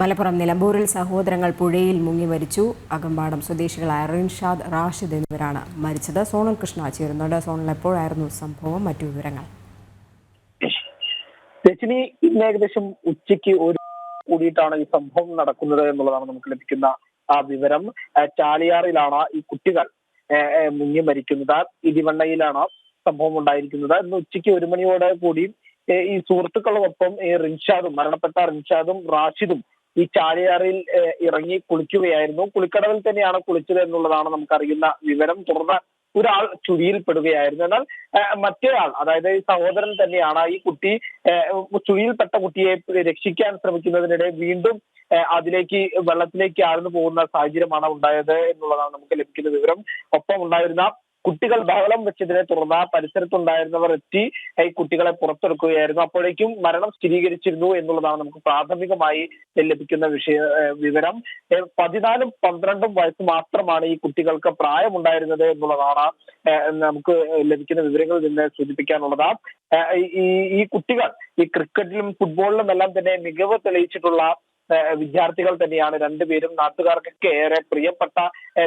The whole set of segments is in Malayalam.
മലപ്പുറം നിലമ്പൂരിൽ സഹോദരങ്ങൾ പുഴയിൽ മുങ്ങി മരിച്ചു. അകമ്പാടം സ്വദേശികളായ റിൻഷാദ് റാഷിദ് എന്നിവരാണ് മരിച്ചത്. സോണൽ കൃഷ്ണ ചേരുന്നുണ്ട്. സോണൽ എപ്പോഴായിരുന്നു സംഭവം? മറ്റു വിവരങ്ങൾ. രജനി ഇന്ന് ഏകദേശം ഉച്ചയ്ക്ക് ഒരു കൂടിയിട്ടാണ് ഈ സംഭവം നടക്കുന്നത് എന്നുള്ളതാണ് നമുക്ക് ലഭിക്കുന്ന ആ വിവരം. ചാലിയാറിലാണ് ഈ കുട്ടികൾ മുങ്ങി മരിക്കുന്നത്. ഇടിവണ്ണയിലാണ് സംഭവം ഉണ്ടായിരിക്കുന്നത്. ഇന്ന് ഉച്ചയ്ക്ക് ഒരു മണിയോടെ കൂടി ഈ സുഹൃത്തുക്കളോടൊപ്പം ഈ റിൻഷാദും മരണപ്പെട്ട റിൻഷാദും റാഷിദും ഈ ചാലിയാറിൽ ഇറങ്ങി കുളിക്കുകയായിരുന്നു. കുളിക്കടവിൽ തന്നെയാണ് കുളിച്ചത് എന്നുള്ളതാണ് നമുക്കറിയുന്ന വിവരം. തുടർന്ന് ഒരാൾ ചുഴിയിൽപ്പെടുകയായിരുന്നു. എന്നാൽ മറ്റേയാൾ അതായത് ഈ സഹോദരൻ തന്നെയാണ് ഈ കുട്ടി ചുഴിയിൽപ്പെട്ട കുട്ടിയെ രക്ഷിക്കാൻ ശ്രമിക്കുന്നതിനിടെ വീണ്ടും അതിലേക്ക് വെള്ളത്തിലേക്ക് ആഴ്ന്നു പോകുന്ന സാഹചര്യമാണ് ഉണ്ടായത് എന്നുള്ളതാണ് നമുക്ക് ലഭിക്കുന്ന വിവരം. ഒപ്പം ഉണ്ടായിരുന്ന കുട്ടികൾ ബഹളം വെച്ചതിനെ തുടർന്ന് ആ പരിസരത്തുണ്ടായിരുന്നവർ എത്തി ഈ കുട്ടികളെ പുറത്തെടുക്കുകയായിരുന്നു. അപ്പോഴേക്കും മരണം സ്ഥിരീകരിച്ചിരുന്നു എന്നുള്ളതാണ് നമുക്ക് പ്രാഥമികമായി ലഭിക്കുന്ന വിഷയ വിവരം. പതിനാലും പന്ത്രണ്ടും വയസ്സ് മാത്രമാണ് ഈ കുട്ടികൾക്ക് പ്രായമുണ്ടായിരുന്നത് എന്നുള്ളതാണ് നമുക്ക് ലഭിക്കുന്ന വിവരങ്ങളിൽ നിന്ന് സൂചിപ്പിക്കാനുള്ളത്. ഈ ഈ കുട്ടികൾ ഈ ക്രിക്കറ്റിലും ഫുട്ബോളിലും എല്ലാം തന്നെ മികവ് തെളിയിച്ചിട്ടുള്ള വിദ്യാർത്ഥികൾ തന്നെയാണ്. രണ്ടുപേരും നാട്ടുകാർക്കൊക്കെ ഏറെ പ്രിയപ്പെട്ട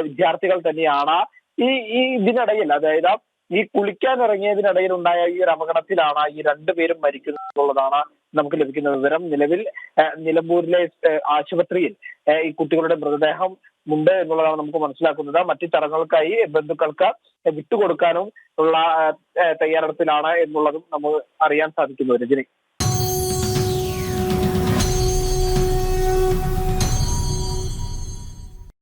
വിദ്യാർത്ഥികൾ തന്നെയാണ്. ഈ ഈ ഇതിനിടയിൽ അതായത് ഈ കുളിക്കാൻ ഇറങ്ങിയതിനിടയിൽ ഉണ്ടായ ഈ ഒരു അപകടത്തിലാണ് ഈ രണ്ടുപേരും മരിക്കുന്നത് എന്നുള്ളതാണ് നമുക്ക് ലഭിക്കുന്ന വിവരം. നിലവിൽ നിലമ്പൂരിലെ ആശുപത്രിയിൽ ഈ കുട്ടികളുടെ മൃതദേഹം ഉണ്ട് എന്നുള്ളതാണ് നമുക്ക് മനസ്സിലാക്കുന്നത്. മറ്റു ചടങ്ങുകൾക്കായി ബന്ധുക്കൾക്ക് വിട്ടുകൊടുക്കാനും ഉള്ള തയ്യാറെടുപ്പിലാണ് എന്നുള്ളതും നമുക്ക് അറിയാൻ സാധിക്കുന്നു രജനി.